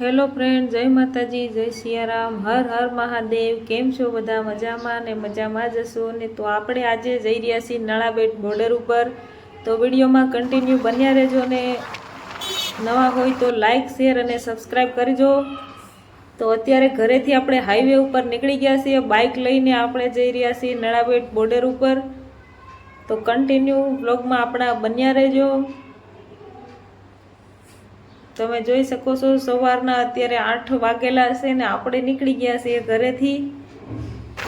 Hello friend, જય માતાજી, જય સિયારામ, હર હર મહાદેવ. કેમ છો બધા? મજામાં ને મજામાં જ હશો? ને તો આપણે આજે જઈ રહ્યા છીએ નળાબેટ બોર્ડર ઉપર. તો વિડીયોમાં કન્ટિન્યુ બન્યા રહેજો ને. નવા હોય તો લાઈક શેર અને સબસ્ક્રાઈબ કરજો. તો અત્યારે ઘરેથી આપણે હાઈવે ઉપર નીકળી ગયા છીએ. બાઇક લઈને આપણે જઈ રહ્યા છીએ નળાબેટ બોર્ડર ઉપર. તો કન્ટિન્યુ બ્લોગમાં આપણા બન્યા રહેજો. તમે જોઈ શકો છો, સવારના અત્યારે આઠ વાગેલા હશે ને આપણે નીકળી ગયા છીએ ઘરેથી.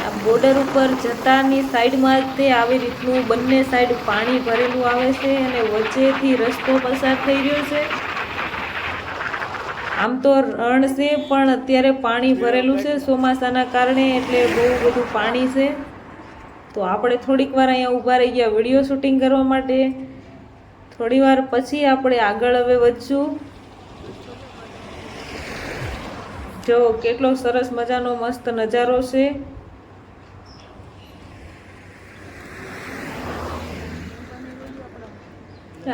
આ બોર્ડર ઉપર જતાની સાઈડમાં તે આવી રીતનું બંને સાઈડ પાણી ભરેલું આવે છે અને વચ્ચેથી રસ્તો પસાર થઈ રહ્યો છે. આમ તો રણ છે, પણ અત્યારે પાણી ભરેલું છે ચોમાસાના કારણે, એટલે બહુ બધું પાણી છે. તો આપણે થોડીક વાર અહીંયા ઊભા રહી ગયા વીડિયો શૂટિંગ કરવા માટે. થોડી વાર પછી આપણે આગળ હવે વધશું. જો કેટલો સરસ મજાનો મસ્ત નજારો છે.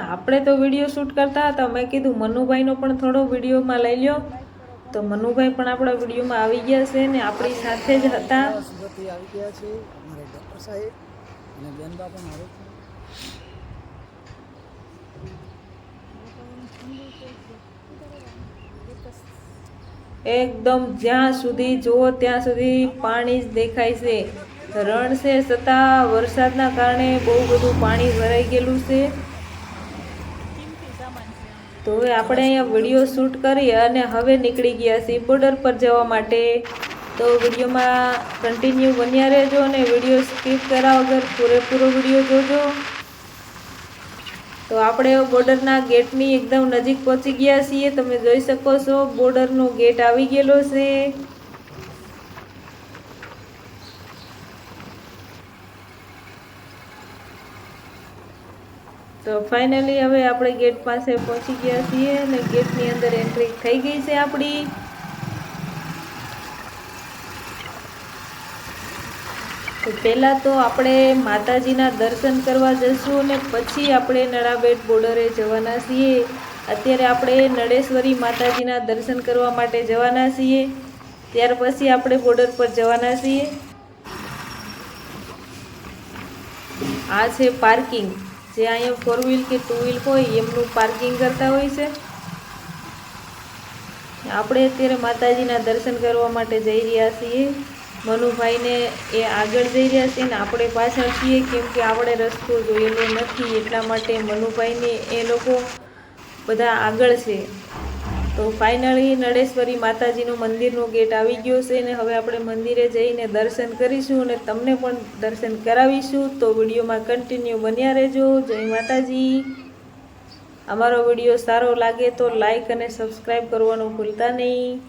આપણે તો વીડિયો શૂટ કરતા હતા, મેં કીધું મનુભાઈનો પણ થોડો વિડીયોમાં લઈ લ્યો. તો મનુભાઈ પણ આપણા વિડીયોમાં આવી ગયા છે ને આપણી સાથે જ હતા. આવી ગયા છે ડૉક્ટર સાહેબ અને બેનબા પણ આવે છે એકદમ જ્યાં સુધી જુઓ ત્યાં સુધી પાણી જ દેખાય છે. રણ છે છતાં વરસાદના કારણે બહુ બધું પાણી ભરાઈ ગયેલું છે. તો હવે આપણે અહીંયા વીડિયો શૂટ કરી અને હવે નીકળી ગયા છીએ બોર્ડર પર જવા માટે. તો વિડીયોમાં કન્ટિન્યુ બન્યા રહેજો અને વીડિયો સ્કીપ કર્યા વગર પૂરેપૂરો વીડિયો જોજો. તો આપણે બોર્ડરના ગેટની એકદમ નજીક પહોંચી ગયા છીએ. તમે જોઈ શકો છો, બોર્ડરનો ગેટ આવી ગયેલો છે. તો ફાઇનલી હવે આપણે ગેટ પાસે પહોંચી ગયા છીએ અને ગેટની અંદર એન્ટ્રી થઈ ગઈ છે આપણી. પહેલાં તો આપણે માતાજીના દર્શન કરવા જઈશું અને પછી આપણે નળાબેટ બોર્ડરે જવાના છીએ. અત્યારે આપણે નળેશ્વરી માતાજીના દર્શન કરવા માટે જવાના છીએ. ત્યાર પછી આપણે બોર્ડર પર જવાના છીએ. આ છે પાર્કિંગ. જે અહીંયા ફોર વ્હીલ કે ટુ વ્હીલ હોય, એમનું પાર્કિંગ કરતા હોય છે. આપણે અત્યારે માતાજીના દર્શન કરવા માટે જઈ રહ્યા છીએ. મનુભાઈને એ આગળ જઈ રહ્યા છે ને આપણે પાછળ છીએ, કેમ કે આપણે રસ્તો જોયેલો નથી, એટલા માટે મનુભાઈને એ લોકો બધા આગળ છે. તો ફાઇનલી નળેશ્વરી માતાજીનું મંદિરનો ગેટ આવી ગયો છે ને હવે આપણે મંદિરે જઈને દર્શન કરીશું અને તમને પણ દર્શન કરાવીશું. તો વિડીયોમાં કન્ટિન્યુ બન્યા રહેજો. જય માતાજી. અમારો વીડિયો સારો લાગે તો લાઈક અને સબસ્ક્રાઈબ કરવાનું ભૂલતા નહીં.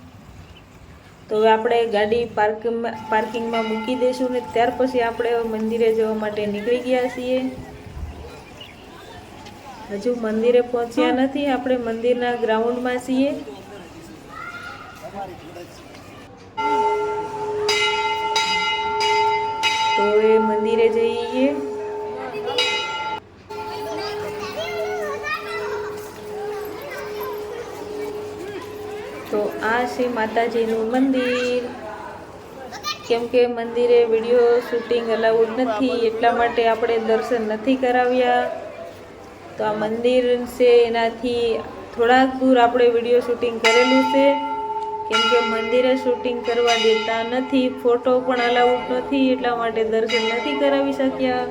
તો હવે આપણે ગાડી પાર્કિંગમાં પાર્કિંગમાં મૂકી દઈશું ને ત્યાર પછી આપણે મંદિરે જવા માટે નીકળી ગયા છીએ. હજુ મંદિરે પહોંચ્યા નથી, આપણે મંદિરના ગ્રાઉન્ડમાં છીએ. તો એ મંદિરે જઈએ. તો આ છે માતાજીનું મંદિર. કેમ કે મંદિરે વીડિયો શૂટિંગ અલાઉડ નથી, એટલા માટે આપણે દર્શન નથી કરાવ્યા. તો આ મંદિર છે, એનાથી થોડાક દૂર આપણે વીડિયો શૂટિંગ કરેલું છે. કેમ કે મંદિરે શૂટિંગ કરવા દેતા નથી, ફોટો પણ અલાઉડ નથી, એટલા માટે દર્શન નથી કરાવી શક્યા.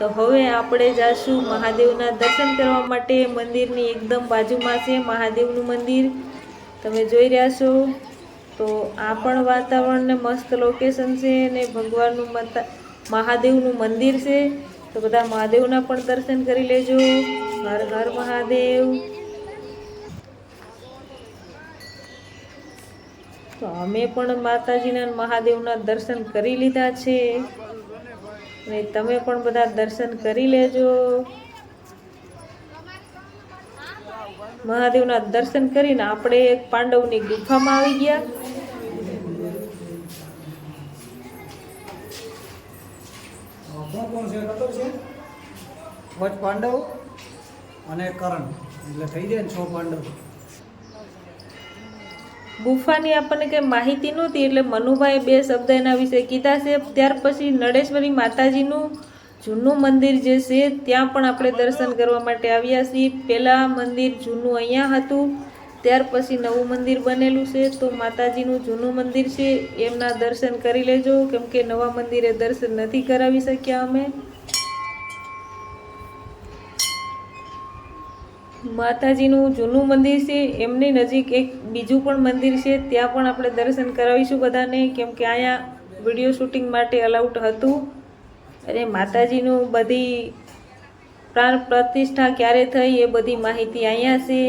તો હવે આપણે જાશું મહાદેવના દર્શન કરવા માટે. મંદિરની એકદમ બાજુમાં છે મહાદેવનું મંદિર. તમે જોઈ રહ્યા છો. તો આ પણ વાતાવરણને મસ્ત લોકેશન છે અને ભગવાનનું માતા મહાદેવનું મંદિર છે. તો બધા મહાદેવના પણ દર્શન કરી લેજો. હર હર મહાદેવ. તો અમે પણ માતાજીના મહાદેવના દર્શન કરી લીધા છે. અને તમે પણ બધા દર્શન કરી લેજો. મહાદેવના દર્શન કરીને આપણે એક પાંડવની ગુફામાં આવી ગયા. પાંડવ અને કરણ. એટલે થઈ જાય છ પાંડવ. ગુફાની આપણને કંઈ માહિતી નહોતી એટલે મનુભાઈ બે શબ્દ એના વિશે કીધા છે. ત્યાર પછી નળેશ્વરી માતાજીનું જૂનું મંદિર જે છે, ત્યાં પણ આપણે દર્શન કરવા માટે આવ્યા છીએ. પહેલાં મંદિર જૂનું અહીંયા હતું, ત્યાર પછી નવું મંદિર બનેલું છે. તો માતાજીનું જૂનું મંદિર છે, એમના દર્શન કરી લેજો. કેમ કે નવા મંદિરે દર્શન નથી કરાવી શક્યા અમે. માતાજીનું જૂનું મંદિર છે, એમની નજીક એક બીજું પણ મંદિર છે, ત્યાં પણ આપણે દર્શન કરાવીશું બધાને, કેમ કે અહીંયા વીડિયો શૂટિંગ માટે અલાઉટ હતું. અને માતાજીનું બધી પ્રાણ પ્રતિષ્ઠા ક્યારે થઈ એ બધી માહિતી અહીંયા છે.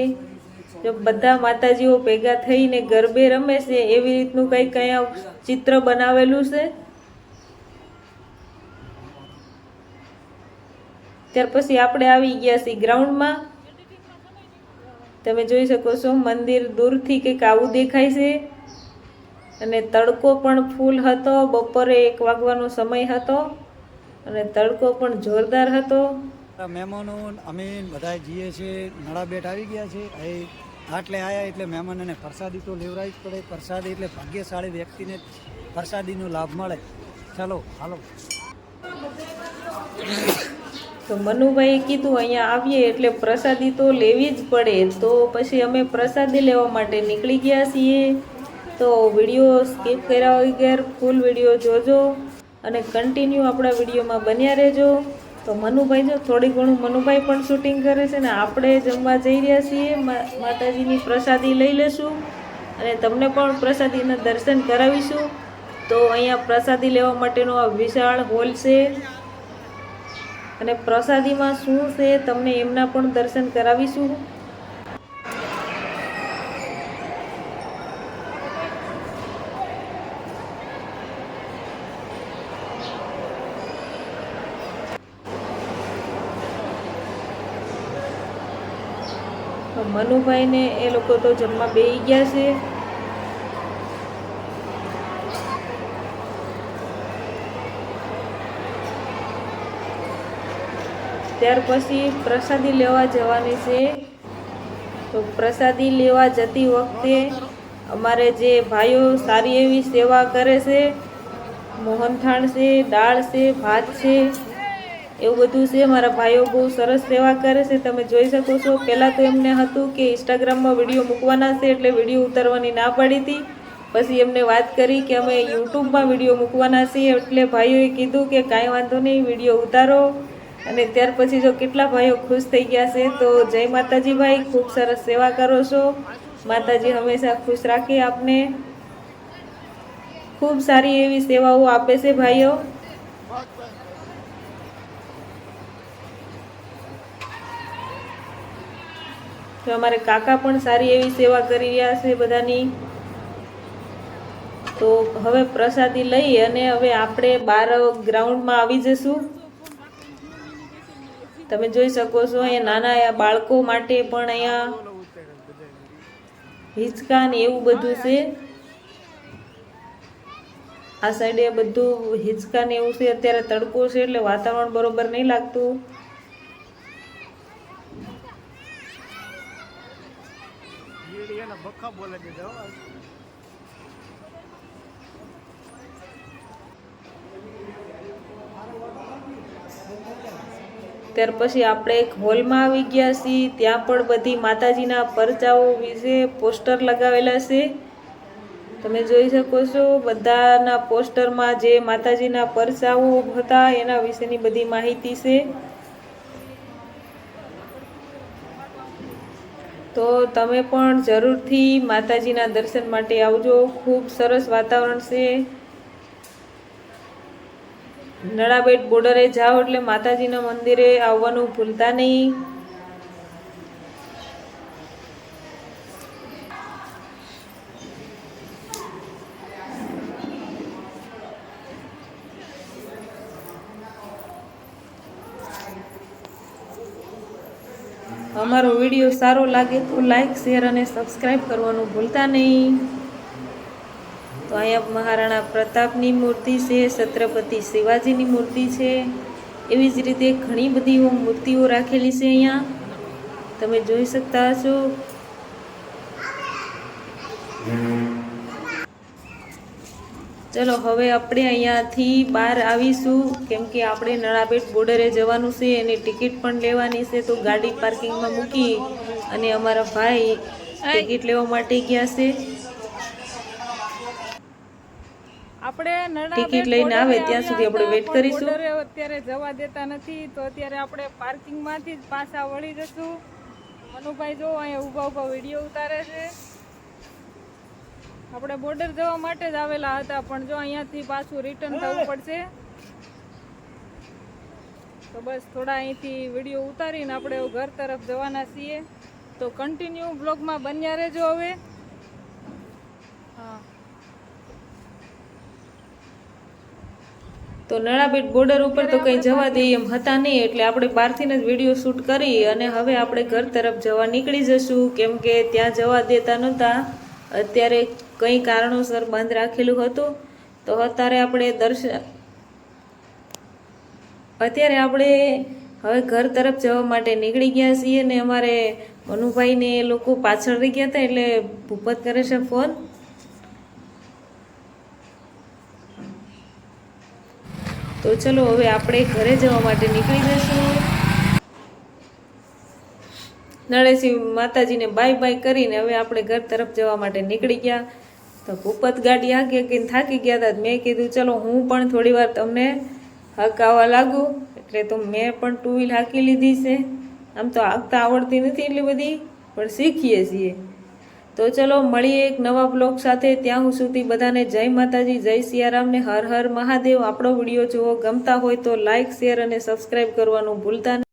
જો બધા માતાજીઓ ભેગા થઈને ગરબે રમે છે, એવી રીતનું કંઈક અહીંયા ચિત્ર બનાવેલું છે. ત્યાર પછી આપણે આવી ગયા છીએ ગ્રાઉન્ડમાં. તમે જોઈ શકો છો, મંદિર દૂરથી કંઈક આવું દેખાય છે. અને તડકો પણ ફૂલ હતો, બપોરે એક વાગવાનો સમય હતો અને તડકો પણ જોરદાર હતો. મહેમાનો, અમે બધા જઈએ છીએ નળાબેટ આવી ગયા છે. એ આટલે આવ્યા એટલે મહેમાનોને પ્રસાદી તો લેવડાવી જ પડે. પ્રસાદી એટલે ભાગ્યશાળી વ્યક્તિને પ્રસાદીનો લાભ મળે. ચાલો, હાલો. તો મનુભાઈએ કીધું, અહીંયા આવીએ એટલે પ્રસાદી તો લેવી જ પડે. તો પછી અમે પ્રસાદી લેવા માટે નીકળી ગયા છીએ. તો વીડિયો સ્કીપ કર્યા વગર ફૂલ વીડિયો જોજો અને કન્ટિન્યુ આપણા વિડીયોમાં બન્યા રહેજો. તો મનુભાઈ જો, થોડી ઘણું મનુભાઈ પણ શૂટિંગ કરે છે ને, આપણે જમવા જઈ રહ્યા છીએ. માતાજીની પ્રસાદી લઈ લેશું અને તમને પણ પ્રસાદીના દર્શન કરાવીશું. તો અહીંયા પ્રસાદી લેવા માટેનો આ વિશાળ હોલ છે. અને પ્રસાદીમાં શું છે તમને એમના પણ દર્શન કરાવીશું. મનુભાઈને એ લોકો તો જમવા બેસી ગયા છે. ત્યાર પછી પ્રસાદી લેવા જવાની છે. તો પ્રસાદી લેવા જતી વખતે અમારે જે ભાઈઓ સારી એવી સેવા કરે છે મોહનથાણ છે, દાળ છે, ભાત છે, એવું બધું છે. મારા ભાઈઓ બહુ સરસ સેવા કરે છે. તમે જોઈ શકો છો. પહેલાં તો એમને હતું કે ઇન્સ્ટાગ્રામમાં વીડિયો મૂકવાના છે એટલે વીડિયો ઉતારવાની ના પડી હતી. પછી એમને વાત કરી કે અમે યુટ્યુબમાં વીડિયો મૂકવાના છીએ એટલે ભાઈઓએ કીધું કે કાંઈ વાંધો નહીં, વીડિયો ઉતારો. અને ત્યાર પછી જો કેટલા ભાઈઓ ખુશ થઈ ગયા છે, તો જય માતાજી ભાઈ ખૂબ સરસ સેવા કરો છો. માતાજી હંમેશા ખુશ રાખે આપને. ખૂબ સારી એવી સેવાઓ આપે છે ભાઈઓ. તો અમારે કાકા પણ સારી એવી સેવા કરી રહ્યા છે બધાની. તો હવે પ્રસાદી લઈ અને હવે આપણે બાર ગ્રાઉન્ડમાં આવી જશું. તમે જોઈ શકો છો, અહીંયા નાના બાળકો માટે પણ અહીંયા હિંચકા ને એવું બધું છે. આ સાઈડે બધું હિંચકા ને એવું છે, અત્યારે તડકો છે એટલે વાતાવરણ બરોબર નહીં લાગતું. ત્યાર પછી આપણે એક હોલમાં આવી ગયા છીએ. ત્યાં પણ બધી માતાજીના પરચાઓ વિશે પોસ્ટર લગાવેલા છે. તમે જોઈ શકો છો, બધાના પોસ્ટરમાં જે માતાજીના પરચાઓ હતા એના વિશેની બધી માહિતી છે. તો તમે પણ જરૂરથી માતાજીના દર્શન માટે આવજો. ખૂબ સરસ વાતાવરણ છે. નળાબેટ બોર્ડરે જાઓ એટલે માતાજીના મંદિરે આવવાનું ભૂલતા નહીં. અમારો વીડિયો સારો લાગે તો લાઈક, શેર અને સબસ્ક્રાઈબ કરવાનું ભૂલતા નહીં. તો અહીંયા મહારાણા પ્રતાપની મૂર્તિ છે છત્રપતિ શિવાજીની મૂર્તિ છે. એવી જ રીતે ઘણી બધી મૂર્તિઓ રાખેલી છે અહીંયા. તમે જોઈ શકતા હશો. ચલો હવે આપણે અહીંયાથી બહાર આવીશું. કેમ કે આપણે નળાબેટ બોર્ડરે જવાનું છે એની ટિકિટ પણ લેવાની છે તો ગાડી પાર્કિંગમાં મૂકી અને અમારા ભાઈ ટિકિટ લેવા માટે ગયા છે. આપણે ટિકિટ લઈને આવે ત્યાં સુધી આપણે વેઇટ કરીશું. અત્યારે જવા દેતા નથી તો અત્યારે આપણે પાર્કિંગમાંથી જ પાછા વળી જશું. મનુભાઈ જો અહીંયા ઊભા ઊભા વીડિયો ઉતારે છે. આપણે બોર્ડર જવા માટે જ આવેલા હતા પણ જો અહીંયાથી પાછું રિટર્ન થવું પડશે તો બસ થોડા અહીંથી વીડિયો ઉતારીને આપણે ઘર તરફ જવાના છીએ. તો કન્ટિન્યુ બ્લોગમાં બન્યા રહેજો હવે. તો નળાબેટ બોર્ડર ઉપર તો કંઈ જવા દઈએ એમ હતા નહીં, એટલે આપણે બહારથી જ વીડિયો શૂટ કરી અને હવે આપણે ઘર તરફ જવા નીકળી જશું. કેમ કે ત્યાં જવા દેતા નહોતા. અત્યારે કંઈ કારણોસર બંધ રાખેલું હતું. તો અત્યારે આપણે દર્શન અત્યારે આપણે હવે ઘર તરફ જવા માટે નીકળી ગયા છીએ ને અમારે મનુભાઈને એ લોકો પાછળ રહી ગયા હતા એટલે ભૂપત કરે છે ફોન. તો ચલો હવે આપણે ઘરે જવા માટે નીકળી જશું નળેશી માતાજીને બાય બાય કરીને હવે આપણે ઘર તરફ જવા માટે નીકળી ગયા. તો ભૂપત ગાડી આગે કે થાકી ગયા હતા મેં કીધું, ચલો, હું પણ થોડી વાર તમને હકાવા લાગુ. એટલે તો મેં પણ ટુ વ્હીલ હાકી લીધી છે. આમ તો હાંકતા આવડતી નથી એટલી બધી, પણ શીખીએ છીએ. તો ચલો મળીએ એક નવા બ્લોગ સાથે. ત્યાં સુધી બધાને જય માતાજી, જય સિયારામને, હર હર મહાદેવ. આપણો વીડિયો જોવો ગમતા હોય તો લાઇક શેર અને સબસ્ક્રાઈબ કરવાનું ભૂલતા નહીં